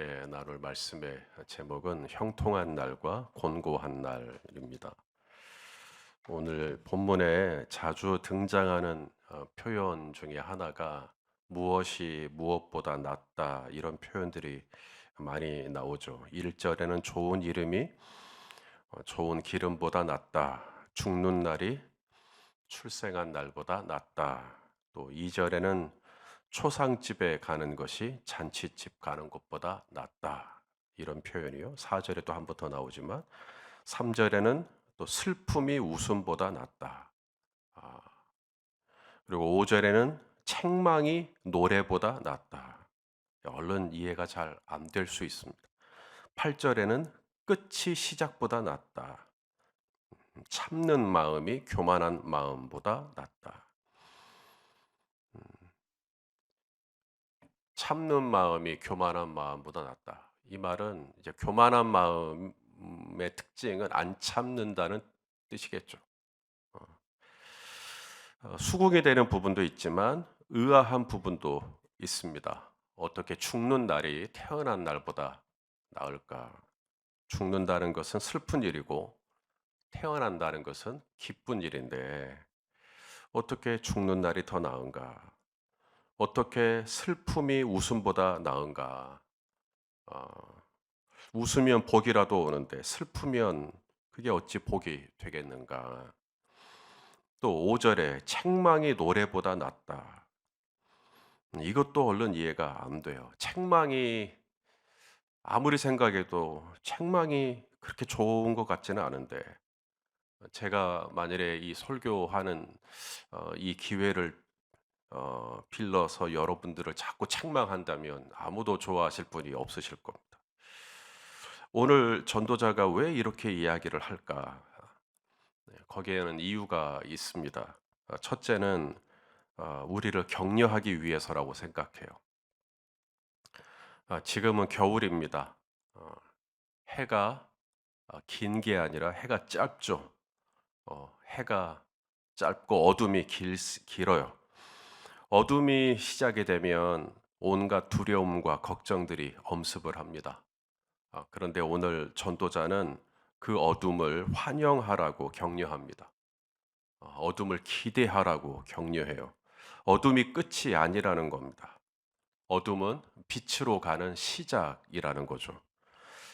함께 나눌 말씀의 제목은 형통한 날과 곤고한 날입니다. 오늘 본문에 자주 등장하는 어, 표현 중에 하나가 무엇이 무엇보다 낫다 이런 표현들이 많이 나오죠. 1절에는 좋은 이름이 어, 좋은 기름보다 낫다. 죽는 날이 출생한 날보다 낫다. 또 2절에는 초상집에 가는 것이 잔치집 가는 것보다 낫다. 이런 표현이요. 4절에 또 한 번 더 나오지만 3절에는 또 슬픔이 웃음보다 낫다. 아, 그리고 5절에는 책망이 노래보다 낫다. 얼른 이해가 잘 안 될 수 있습니다. 8절에는 끝이 시작보다 낫다. 참는 마음이 교만한 마음보다 낫다. 참는 마음이 교만한 마음보다 낫다. 이 말은 이제 교만한 마음의 특징은 안 참는다는 뜻이겠죠. 어. 어, 수긍이 되는 부분도 있지만 의아한 부분도 있습니다. 어떻게 죽는 날이 태어난 날보다 나을까? 죽는다는 것은 슬픈 일이고 태어난다는 것은 기쁜 일인데 어떻게 죽는 날이 더 나은가? 어떻게 슬픔이 웃음보다 나은가? 어, 웃으면 복이라도 오는데 슬프면 그게 어찌 복이 되겠는가? 또 5절에 책망이 노래보다 낫다. 음, 이것도 얼른 이해가 안 돼요. 책망이 아무리 생각해도 책망이 그렇게 좋은 것 같지는 않은데 제가 만일에 이 설교하는 어, 이 기회를 어, 빌러서 여러분들을 자꾸 책망한다면 아무도 좋아하실 분이 없으실 겁니다. 오늘 전도자가 왜 이렇게 이야기를 할까? 네, 거기에는 이유가 있습니다. 어, 첫째는 어, 우리를 격려하기 위해서라고 생각해요. 아, 지금은 겨울입니다. 어, 해가 긴 게 아니라 해가 짧죠. 해가 짧고 어둠이 길, 길어요. 어둠이 시작이 되면 온갖 두려움과 걱정들이 엄습을 합니다. 아, 그런데 오늘 전도자는 그 어둠을 환영하라고 격려합니다. 아, 어둠을 기대하라고 격려해요. 어둠이 끝이 아니라는 겁니다. 어둠은 빛으로 가는 시작이라는 거죠.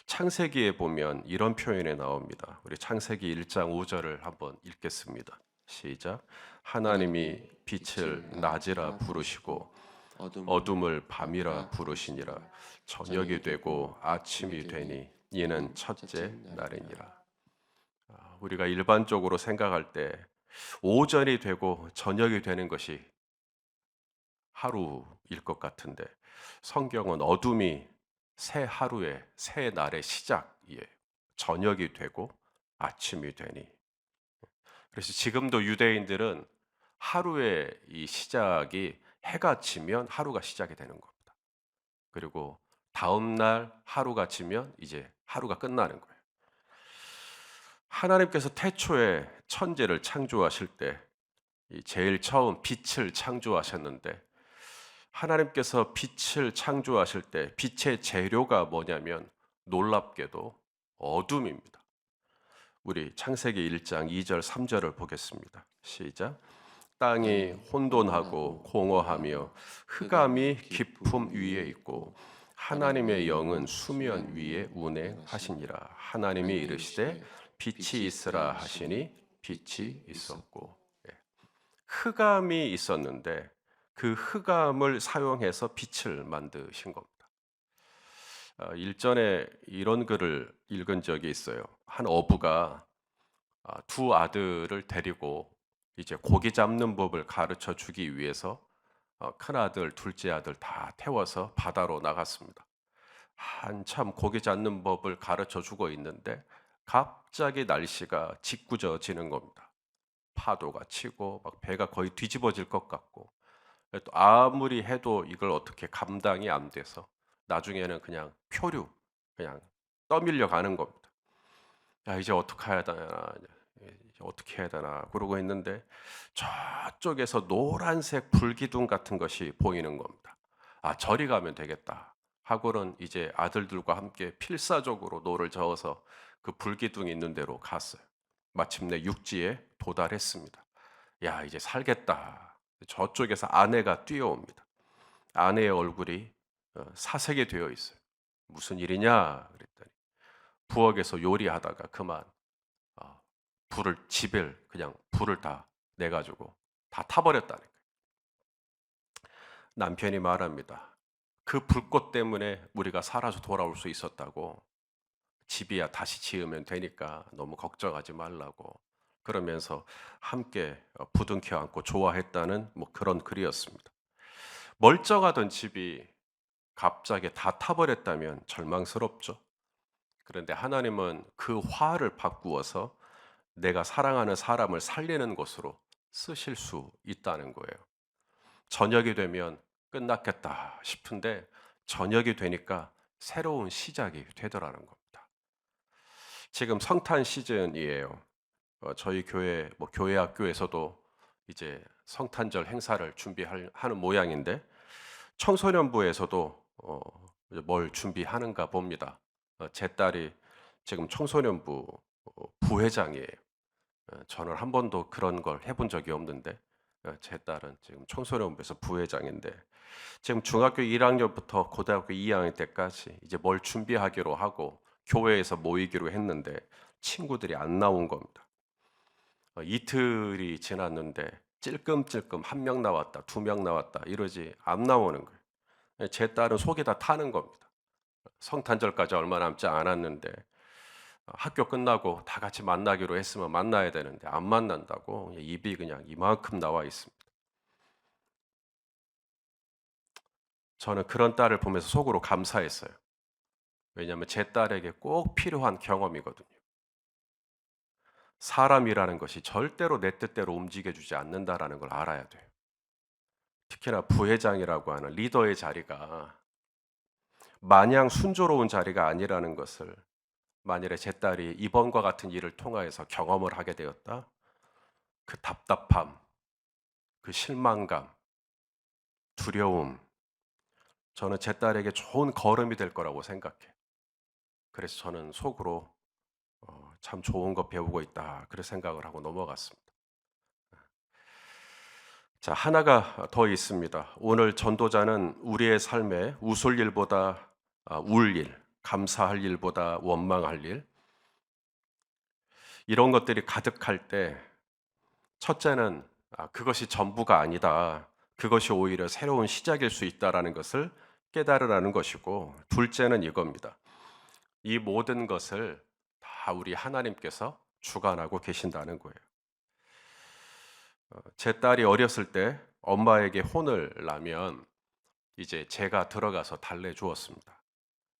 창세기에 보면 이런 표현이 나옵니다. 우리 창세기 1장 5절을 한번 읽겠습니다. 시작. 하나님이 빛을 낮이라 부르시고 어둠을 밤이라 부르시니라. 저녁이 되고 아침이 되니 이는 첫째 날이니라. 아, 우리가 일반적으로 생각할 때 오전이 되고 저녁이 되는 것이 하루일 것 같은데 성경은 어둠이 새 하루의 새 날의 시작이에요. 저녁이 되고 아침이 되니 그래서 지금도 유대인들은 하루의 이 시작이 해가 지면 하루가 시작이 되는 겁니다. 그리고 다음 날 하루가 지면 이제 하루가 끝나는 거예요. 하나님께서 태초에 천재를 창조하실 때 제일 처음 빛을 창조하셨는데 하나님께서 빛을 창조하실 때 빛의 재료가 뭐냐면 놀랍게도 어둠입니다. 우리 창세기 1장 2절 3절을 보겠습니다. 시작. 땅이 혼돈하고 공허하며 흑암이 깊음 위에 있고 하나님의 영은 수면 위에 운행하시니라. 하나님이 이르시되 빛이 있으라 하시니 빛이 있었고 예. 흑암이 있었는데 그 흑암을 사용해서 빛을 만드신 겁니다. 어, 일전에 이런 글을 읽은 적이 있어요. 한 어부가 아, 두 아들을 데리고 이제 고기 잡는 법을 가르쳐 주기 위해서 어, 큰 아들, 둘째 아들 다 태워서 바다로 나갔습니다. 한참 고기 잡는 법을 가르쳐 주고 있는데 갑자기 날씨가 짓궂어지는 겁니다. 파도가 치고 막 배가 거의 뒤집어질 것 같고 또 아무리 해도 이걸 어떻게 감당이 안 돼서 나중에는 그냥 표류 그냥 떠밀려 가는 겁니다. 야 이제 어떻게 해야 되나 어떻게 해야 되나 그러고 있는데 저쪽에서 노란색 불기둥 같은 것이 보이는 겁니다. 아 저리 가면 되겠다. 하고는 이제 아들들과 함께 필사적으로 노를 저어서 그 불기둥이 있는 데로 갔어요. 마침내 육지에 도달했습니다. 야, 이제 살겠다. 저쪽에서 아내가 뛰어옵니다. 아내의 얼굴이 어, 사색이 되어 있어요. 무슨 일이냐? 그랬더니 부엌에서 요리하다가 그만 어, 불을 집을 그냥 불을 다 내가지고 다 타버렸다는 거예요. 남편이 말합니다. 그 불꽃 때문에 우리가 살아서 돌아올 수 있었다고 집이야 다시 지으면 되니까 너무 걱정하지 말라고 그러면서 함께 어, 부둥켜 안고 좋아했다는 뭐 그런 글이었습니다. 멀쩡하던 집이 갑자기 다 타버렸다면 절망스럽죠. 그런데 하나님은 그 화를 바꾸어서 내가 사랑하는 사람을 살리는 것으로 쓰실 수 있다는 거예요. 저녁이 되면 끝났겠다 싶은데 저녁이 되니까 새로운 시작이 되더라는 겁니다. 지금 성탄 시즌이에요. 어, 저희 교회 뭐 교회 학교에서도 이제 성탄절 행사를 준비하는 모양인데 청소년부에서도 어, 뭘 준비하는가 봅니다. 어, 제 딸이 지금 청소년부 어, 부회장이에요. 어, 저는 한 번도 그런 걸 해본 적이 없는데 어, 제 딸은 지금 청소년부에서 부회장인데 지금 중학교 1학년부터 고등학교 2학년 때까지 이제 뭘 준비하기로 하고 교회에서 모이기로 했는데 친구들이 안 나온 겁니다. 어, 이틀이 지났는데 찔끔찔끔 한 명 나왔다, 두 명 나왔다 이러지 안 나오는 거예요. 제 딸은 속이 다 타는 겁니다. 성탄절까지 얼마 남지 않았는데 어, 학교 끝나고 다 같이 만나기로 했으면 만나야 되는데 안 만난다고 입이 그냥 이만큼 나와 있습니다. 저는 그런 딸을 보면서 속으로 감사했어요. 왜냐하면 제 딸에게 꼭 필요한 경험이거든요. 사람이라는 것이 절대로 내 뜻대로 움직여주지 않는다라는 걸 알아야 돼요. 특히나 부회장이라고 하는 리더의 자리가 마냥 순조로운 자리가 아니라는 것을 만일에 제 딸이 이번과 같은 일을 통하여서 경험을 하게 되었다. 그 답답함, 그 실망감, 두려움, 저는 제 딸에게 좋은 걸음이 될 거라고 생각해. 그래서 저는 속으로 어, 참 좋은 거 배우고 있다. 그런 생각을 하고 넘어갔습니다. 자, 하나가 더 있습니다. 오늘 전도자는 우리의 삶에 웃을 일보다 아, 울 일, 감사할 일보다 원망할 일, 이런 것들이 가득할 때, 첫째는 아, 그것이 전부가 아니다. 그것이 오히려 새로운 시작일 수 있다라는 것을 깨달으라는 것이고, 둘째는 이겁니다. 이 모든 것을 다 우리 하나님께서 주관하고 계신다는 거예요. 어, 제 딸이 어렸을 때 엄마에게 혼을 나면 이제 제가 들어가서 달래 주었습니다.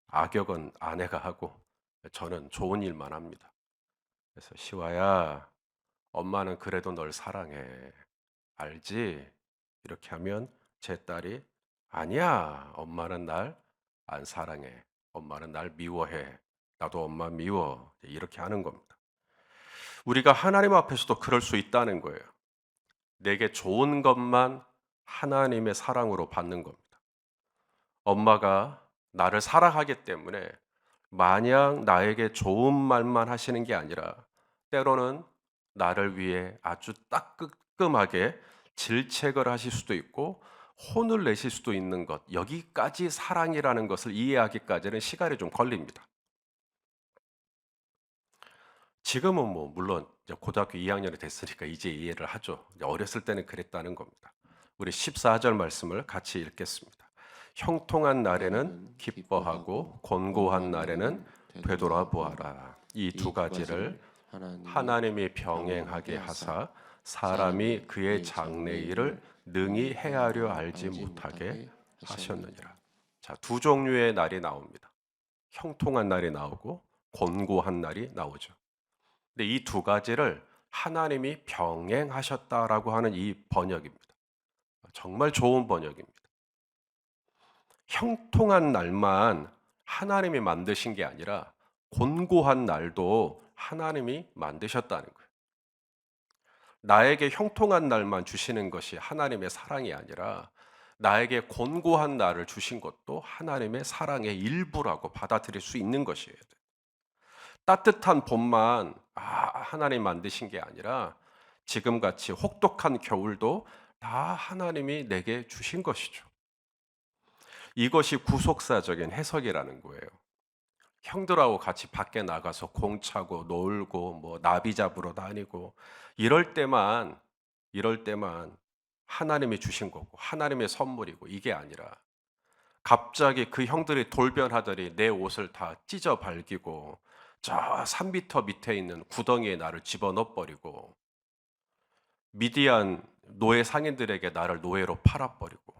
악역은 아내가 하고 저는 좋은 일만 합니다. 그래서 시와야, 엄마는 그래도 널 사랑해. 알지? 이렇게 하면 제 딸이 아니야, 엄마는 날 안 사랑해. 엄마는 날 미워해. 나도 엄마 미워. 이렇게 하는 겁니다. 우리가 하나님 앞에서도 그럴 수 있다는 거예요. 내게 좋은 것만 하나님의 사랑으로 받는 겁니다. 엄마가 나를 사랑하기 때문에 마냥 나에게 좋은 말만 하시는 게 아니라 때로는 나를 위해 아주 따끔하게 질책을 하실 수도 있고 혼을 내실 수도 있는 것 여기까지 사랑이라는 것을 이해하기까지는 시간이 좀 걸립니다. 지금은 뭐 물론 고등학교 2학년이 됐으니까 이제 이해를 하죠. 어렸을 때는 그랬다는 겁니다. 우리 14절 말씀을 같이 읽겠습니다. 형통한 날에는 기뻐하고 곤고한 날에는 되돌아보아라. 이 두 가지를 하나님이 병행하게 하사 사람이 그의 장래 일을 능히 헤아려 알지 못하게 하셨느니라. 자, 두 종류의 날이 나옵니다. 형통한 날이 나오고 곤고한 날이 나오죠. 근데 이 두 가지를 하나님이 병행하셨다라고 하는 이 번역입니다. 정말 좋은 번역입니다. 형통한 날만 하나님이 만드신 게 아니라 곤고한 날도 하나님이 만드셨다는 거예요. 나에게 형통한 날만 주시는 것이 하나님의 사랑이 아니라 나에게 곤고한 날을 주신 것도 하나님의 사랑의 일부라고 받아들일 수 있는 것이에요. 따뜻한 봄만 아, 하나님 만드신 게 아니라 지금 같이 혹독한 겨울도 다 하나님이 내게 주신 것이죠. 이것이 구속사적인 해석이라는 거예요. 형들하고 같이 밖에 나가서 공 차고 놀고 뭐 나비 잡으러 다니고 이럴 때만 이럴 때만 하나님이 주신 거고 하나님의 선물이고 이게 아니라 갑자기 그 형들이 돌변하더니 내 옷을 다 찢어 발기고 저 3미터 밑에 있는 구덩이에 나를 집어넣어 버리고 미디안 노예 상인들에게 나를 노예로 팔아 버리고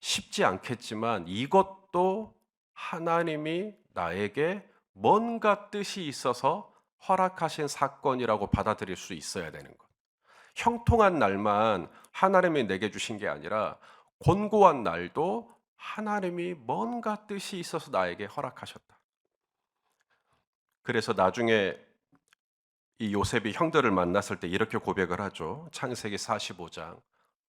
쉽지 않겠지만 이것도 하나님이 나에게 뭔가 뜻이 있어서 허락하신 사건이라고 받아들일 수 있어야 되는 것. 형통한 날만 하나님이 내게 주신 게 아니라 곤고한 날도 하나님이 뭔가 뜻이 있어서 나에게 허락하셨다. 그래서 나중에 이 요셉이 형들을 만났을 때 이렇게 고백을 하죠. 창세기 45장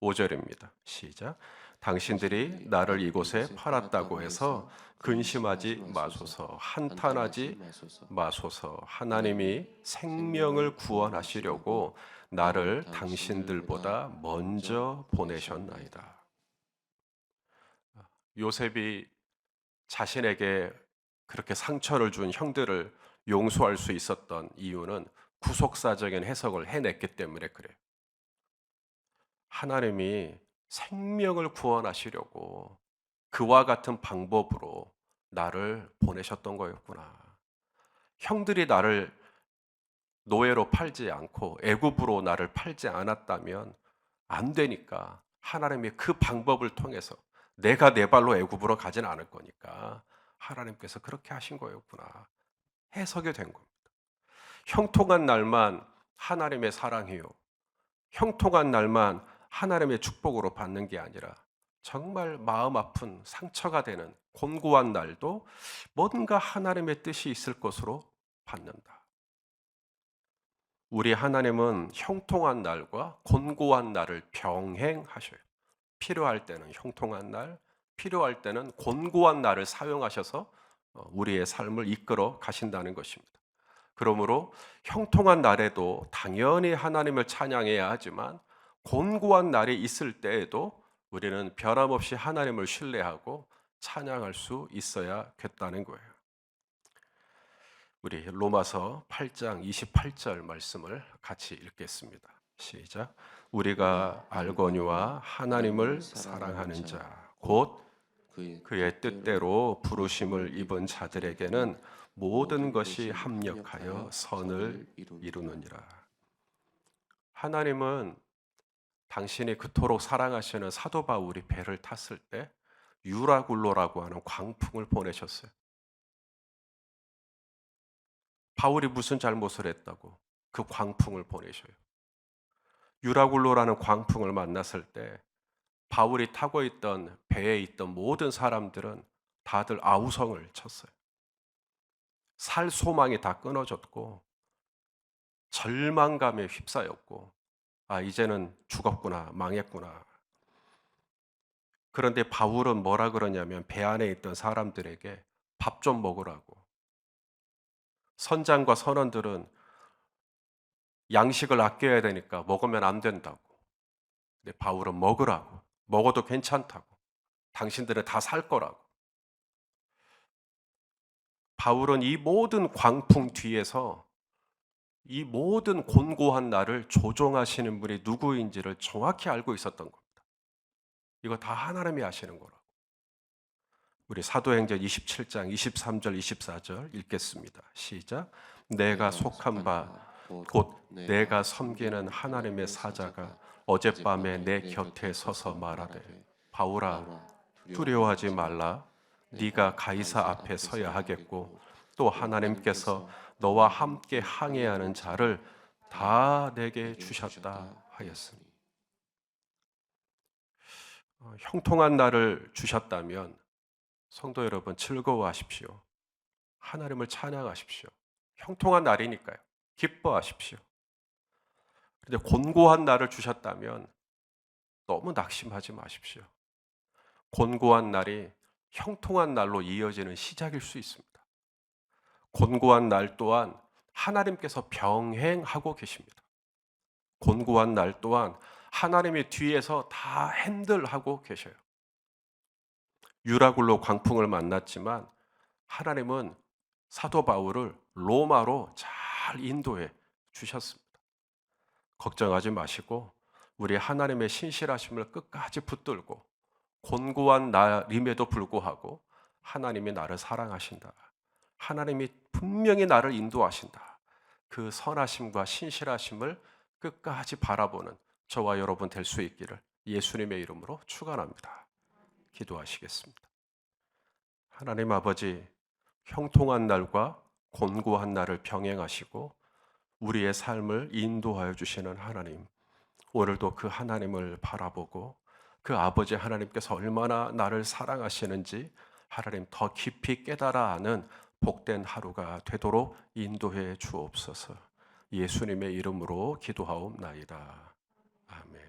5절입니다. 시작. 당신들이 나를 이곳에 팔았다고 해서 근심하지 마소서, 한탄하지 마소서. 하나님이 생명을 구원하시려고 나를 당신들보다 먼저 보내셨나이다. 요셉이 자신에게 그렇게 상처를 준 형들을 용서할 수 있었던 이유는 구속사적인 해석을 해냈기 때문에 그래요. 하나님이 생명을 구원하시려고 그와 같은 방법으로 나를 보내셨던 거였구나. 형들이 나를 노예로 팔지 않고 애굽으로 나를 팔지 않았다면 안 되니까 하나님이 그 방법을 통해서 내가 내 발로 애굽으로 가진 않을 거니까 하나님께서 그렇게 하신 거였구나. 해석이 된 겁니다. 형통한 날만 하나님의 사랑이요. 형통한 날만 하나님의 축복으로 받는 게 아니라 정말 마음 아픈 상처가 되는 곤고한 날도 뭔가 하나님의 뜻이 있을 것으로 받는다. 우리 하나님은 형통한 날과 곤고한 날을 병행하셔요. 필요할 때는 형통한 날, 필요할 때는 곤고한 날을 사용하셔서 어, 우리의 삶을 이끌어 가신다는 것입니다. 그러므로 형통한 날에도 당연히 하나님을 찬양해야 하지만 곤고한 날이 있을 때에도 우리는 변함없이 하나님을 신뢰하고 찬양할 수 있어야겠다는 거예요. 우리 로마서 8장 28절 말씀을 같이 읽겠습니다. 시작. 우리가 알거니와 하나님을 사랑하는 자, 곧 그의 뜻대로 부르심을 입은 자들에게는 모든 것이 합력하여 선을 이루느니라. 하나님은 당신이 그토록 사랑하시는 사도 바울이 배를 탔을 때 유라굴로라고 하는 광풍을 보내셨어요. 바울이 무슨 잘못을 했다고 그 광풍을 보내셔요. 유라굴로라는 광풍을 만났을 때 바울이 타고 있던 배에 있던 모든 사람들은 다들 아우성을 쳤어요. 살 소망이 다 끊어졌고 절망감에 휩싸였고 아 이제는 죽었구나 망했구나. 그런데 바울은 뭐라 그러냐면 배 안에 있던 사람들에게 밥 좀 먹으라고. 선장과 선원들은 양식을 아껴야 되니까 먹으면 안 된다고. 근데 바울은 먹으라고. 먹어도 괜찮다고. 당신들은 다 살 거라고. 바울은 이 모든 광풍 뒤에서 이 모든 곤고한 나를 조종하시는 분이 누구인지를 정확히 알고 있었던 겁니다. 이거 다 하나님이 아시는 거라고. 우리 사도행전 27장 23절 24절 읽겠습니다. 시작. 내가 속한 바 곧 내가 섬기는 하나님의 사자가 어젯밤에 내 곁에 서서 말하되 바울아 두려워하지 말라 네가 가이사 앞에 서야 하겠고 또 하나님께서 너와 함께 항해하는 자를 다 내게 주셨다 하였으니 어, 형통한 날을 주셨다면 성도 여러분 즐거워하십시오. 하나님을 찬양하십시오. 형통한 날이니까요. 기뻐하십시오. 그런데 곤고한 날을 주셨다면 너무 낙심하지 마십시오. 곤고한 날이 형통한 날로 이어지는 시작일 수 있습니다. 곤고한 날 또한 하나님께서 병행하고 계십니다. 곤고한 날 또한 하나님이 뒤에서 다 핸들하고 계셔요. 유라굴로 광풍을 만났지만 하나님은 사도 바울을 로마로 잘 인도해 주셨습니다. 걱정하지 마시고 우리 하나님의 신실하심을 끝까지 붙들고 곤고한 날임에도 불구하고 하나님이 나를 사랑하신다. 하나님이 분명히 나를 인도하신다. 그 선하심과 신실하심을 끝까지 바라보는 저와 여러분 될 수 있기를 예수님의 이름으로 축원합니다. 기도하시겠습니다. 하나님 아버지 형통한 날과 곤고한 날을 병행하시고 우리의 삶을 인도하여 주시는 하나님 오늘도 그 하나님을 바라보고 그 아버지 하나님께서 얼마나 나를 사랑하시는지 하나님 더 깊이 깨달아 아는 복된 하루가 되도록 인도해 주옵소서. 예수님의 이름으로 기도하옵나이다. 아멘.